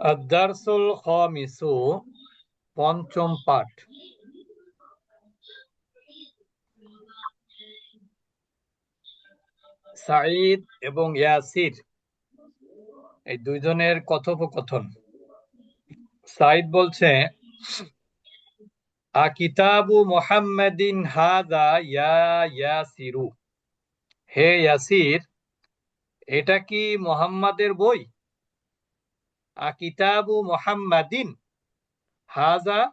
আদারসুল খামিসু পঞ্চম পাঠ। সাঈদ এবং ইয়াসির, এই দুইজনের কথোপকথন। সাঈদ বলছে, আ কিতাবু মোহাম্মদিন হাদা ইয়া ইয়াসিরু। হে ইয়াসির, এটা কি মোহাম্মদের বই? কিতাবু মোহাম্মদিন। হাজা,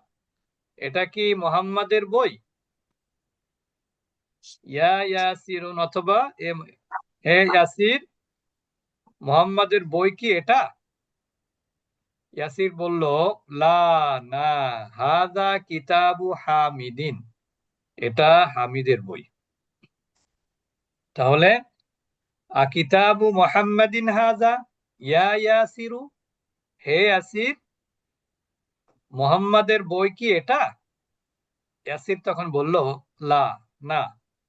এটা কি মোহাম্মদের বই? অথবা হে ইয়াসির, মোহাম্মদের বই কি এটা? ইয়াসির বলল, লা, না কিতাবু হামিদিন। এটা হামিদের বই। তাহলে, আ কিতাবু মোহাম্মদিন হাজা, ইয়া ইয়াসিরু হে ইয়াসির, মোহাম্মদের বই কি এটা? ইয়াসির তখন বলল, লা, না।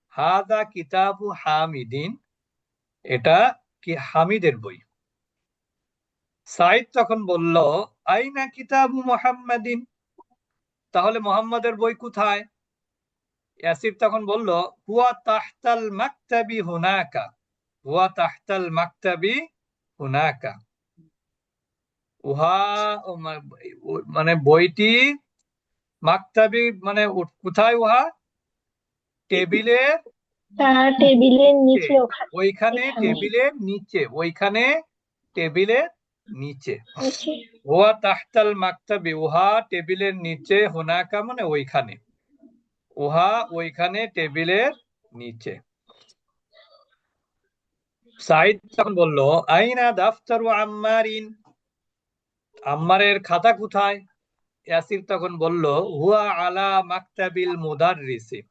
হাদা কিতাবু হামিদিন, এটা কি হামিদের বই? সাইদ তখন বলল, আইনা কিতাবু মোহাম্মদিন? তাহলে মোহাম্মদের বই কোথায়? ইয়াসির তখন বলল, হুয়া তাহতাল মাকতাবি হুনাকা, হুয়া তাহতাল মাকতাবি হুনাকা। উহা মানে বইটি মাকতাবি মানে কোথায় উহা? টেবিলের টেবিলের নিচে ওইখানে টেবিলের নিচে ওইখানে টেবিলের নিচে। ওয়া তাহতাল মাকতাবি উহা টেবিলের নিচে হোনাকা মানে ওইখানে। উহা ওইখানে টেবিলের নিচে। সাইদ তখন বলল আইনা দাফতারু আম্মারিন? আম্মারের খাতা কোথায়? ইয়াসির তখন বলল হুয়া আলা মাকতাবিল মুদাররিসি।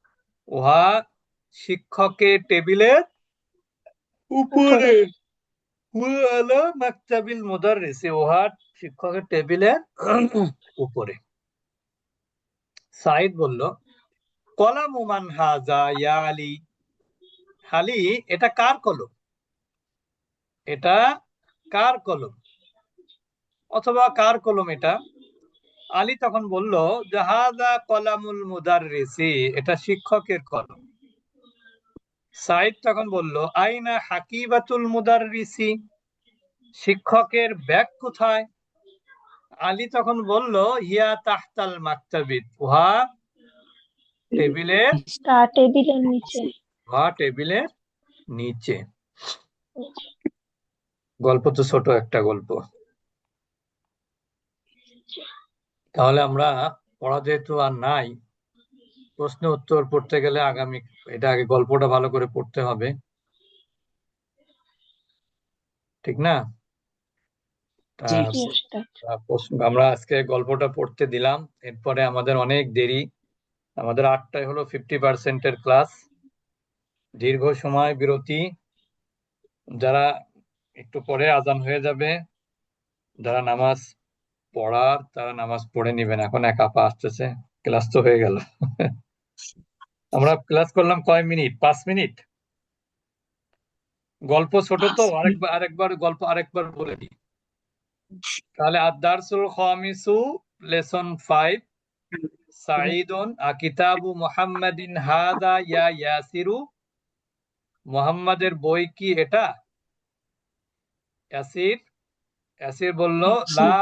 উহা শিক্ষকের টেবিলের উপরে। হুয়া আলা মাকতাবিল মুদাররিসি উহা শিক্ষকের টেবিলের উপরে। সাইদ বলল কলামু মান হাজা ইয়া আলী? হালি এটা কার কলম? এটা কার কলম? অথবা কার কলম এটা? আলী তখন বলল জাহাজা কলামুল মুদাররিসি এটা শিক্ষকের কলম। সাইদ তখন বলল আইনা হাকিবাতুল মুদাররিসি শিক্ষকের ব্যাগ কোথায়? আলী তখন বলল হিয়া তাহতাল মাকতাবিদ উহা টেবিলের টেবিলের নিচে। উহা টেবিলের নিচে। গল্প তো ছোট একটা গল্প। তাহলে আমরা পড়া যেহেতু আর নাই প্রশ্ন উত্তর পড়তে গেলে আগামী এটা আগে গল্পটা ভালো করে পড়তে হবে। ঠিক না? আমরা আজকে গল্পটা পড়তে দিলাম। এরপরে আমাদের অনেক দেরি। আমাদের আটটায় হলো ফিফটি পার্সেন্টের ক্লাস দীর্ঘ সময় বিরতি। যারা একটু পরে আজান হয়ে যাবে যারা নামাজ পড়ার তারা নামাজ পড়ে নিবেন এখন এক আপা আসতেছে ক্লাস তো হয়ে গেল। আমরা ক্লাস করলাম কয় মিনিট? পাঁচ মিনিট? গল্প ছোট তো আরেকবার আরেকবার গল্প আরেকবার বলে দিই। তাহলে আদারসুল খামিসু লেসন ফাইভ সাঈদুন কিতাবু মুহাম্মাদিন হাদা ইয়া ইয়াসিরু। মুহাম্মাদের বই কি এটা? ইয়াসির? ইয়াসির বলল লা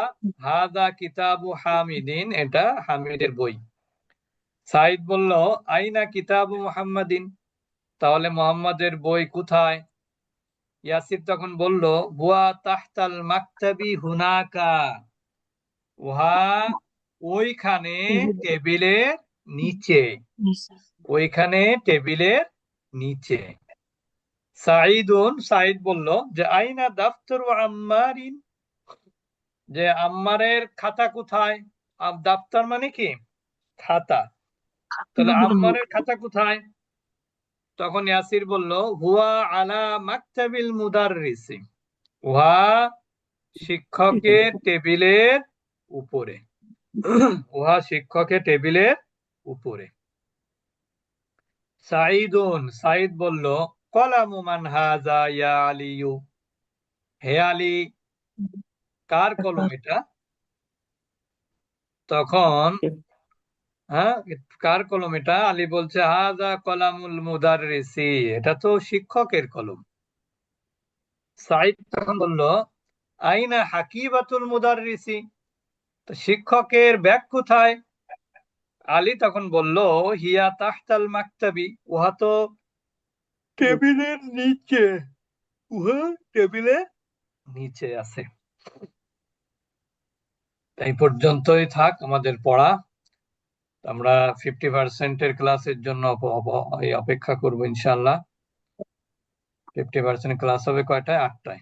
হাদা কিতাবু হামিদিন এটা হামিদের বই। সাইদ বলল আইনা কিতাবু মুহাম্মাদিন তাহলে মোহাম্মদের বই কোথায়? ইয়াসির তখন বলল বুয়া তাহতাল মাকতাবি হুনাকা উহা ওইখানে টেবিলের নিচে। ওইখানে টেবিলের নিচে। সাইদুন সাইদ বলল যে আইনা দাফতর আম্মারিন যে আম্মারের খাতা কোথায়? দাফতার মানে কি? খাতা। তাহলে আম্মারের খাতা কোথায়? তখন ইয়াসির বলল হুয়া আলা মাকতাবিল মুদাররিসি। উহা শিক্ষকের টেবিলের উপরে। উহা শিক্ষকের টেবিলের উপরে। সাইদুন সাইদ বলল কলামু মান হাজা ইয়া আলিয়ু? হে আলী কার কলম এটা? তখন হ্যাঁ কার কলম এটা? আলী বলছে হাজা কলামুল মুদাররিসি। এটা তো শিক্ষকের কলম। সাইদ তখন বলল আইনা হাকিবাতুল মুদাররিসি? তো শিক্ষকের ব্যাগ কোথায়? আলী তখন বলল হিয়া তাহতাল মাকতাবি। উহা তো টেবিলের নিচে। উহা টেবিলের নিচে আছে। এই পর্যন্তই থাক আমাদের পড়া। আমরা ফিফটি পার্সেন্টের ক্লাসের জন্য অপেক্ষা করব ইনশাল্লাহ ফিফটি পার্সেন্ট ক্লাস হবে কয়টায়? আটটায়।